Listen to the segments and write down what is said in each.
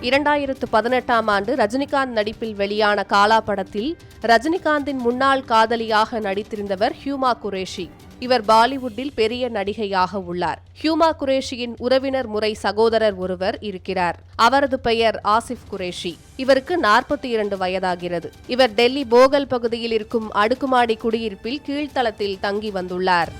இரண்டாயிரத்து பதினெட்டாம் ஆண்டு ரஜினிகாந்த் நடிப்பில் வெளியான காலா படத்தில் ரஜினிகாந்தின் முன்னாள் காதலியாக நடித்திருந்தவர் ஹியூமா குரேஷி. இவர் பாலிவுட்டில் பெரிய நடிகையாக உள்ளார். ஹியூமா குரேஷியின் உறவினர் முறை சகோதரர் ஒருவர் இருக்கிறார். அவரது பெயர் ஆசிஃப் குரேஷி. இவருக்கு நாற்பத்தி இரண்டு வயதாகிறது. இவர் டெல்லி போகல் பகுதியில் இருக்கும் அடுக்குமாடி குடியிருப்பில் கீழ்த்தளத்தில் தங்கி வந்துள்ளார்.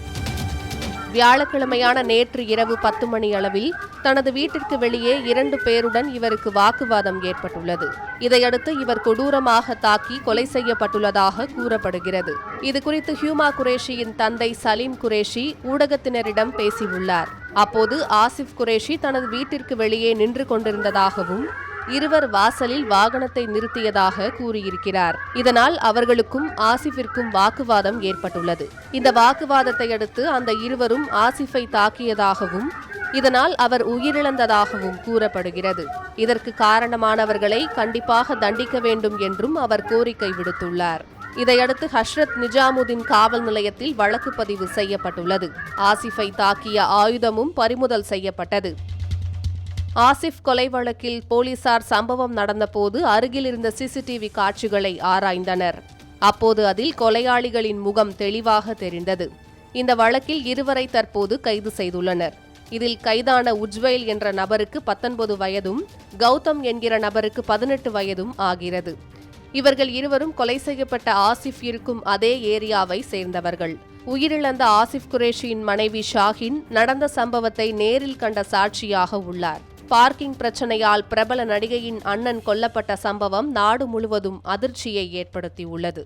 வியாழக்கிழமையான நேற்று இரவு பத்து மணி அளவில் தனது வீட்டிற்கு வெளியே இரண்டு பேருடன் இவருக்கு வாக்குவாதம் ஏற்பட்டுள்ளது. இதையடுத்து இவர் கொடூரமாக தாக்கி கொலை செய்யப்பட்டுள்ளதாக கூறப்படுகிறது. இதுகுறித்து ஹியூமா குரேஷியின் தந்தை சலீம் குரேஷி ஊடகத்தினரிடம் பேசியுள்ளார். அப்போது ஆசிப் குரேஷி தனது வீட்டிற்கு வெளியே நின்று கொண்டிருந்ததாகவும் இருவர் வாசலில் வாகனத்தை நிறுத்தியதாக கூறியிருக்கிறார். இதனால் அவர்களுக்கும் ஆசிஃபிற்கும் வாக்குவாதம் ஏற்பட்டுள்ளது. இந்த வாக்குவாதத்தை அடுத்து அந்த இருவரும் ஆசிஃபை தாக்கியதாகவும் இதனால் அவர் உயிரிழந்ததாகவும் கூறப்படுகிறது. இதற்கு காரணமானவர்களை கண்டிப்பாக தண்டிக்க வேண்டும் என்றும் அவர் கோரிக்கை விடுத்துள்ளார். இதையடுத்து ஹஷ்ரத் நிஜாமுதீன் காவல் நிலையத்தில் வழக்கு பதிவு செய்யப்பட்டுள்ளது. ஆசிஃபை தாக்கிய ஆயுதமும் பறிமுதல் செய்யப்பட்டது. ஆசிஃப் கொலை வழக்கில் போலீசார் சம்பவம் நடந்தபோது அருகில் இருந்த சிசிடிவி காட்சிகளை ஆராய்ந்தனர். அப்போது அதில் கொலையாளிகளின் முகம் தெளிவாக தெரிந்தது. இந்த வழக்கில் இருவரை தற்போது கைது செய்துள்ளனர். இதில் கைதான உஜ்வைல் என்ற நபருக்கு பத்தொன்பது வயதும் கௌதம் என்கிற நபருக்கு பதினெட்டு வயதும் ஆகிறது. இவர்கள் இருவரும் கொலை செய்யப்பட்ட ஆசிஃப் இருக்கும் அதே ஏரியாவை சேர்ந்தவர்கள். உயிரிழந்த ஆசிஃப் குரேஷியின் மனைவி ஷாஹின் நடந்த சம்பவத்தை நேரில் கண்ட சாட்சியாக உள்ளார். பார்க்கிங் பிரச்சனையால் பிரபல நடிகையின் அண்ணன் கொல்லப்பட்ட சம்பவம் நாடு முழுவதும் அதிர்ச்சியை ஏற்படுத்தியுள்ளது.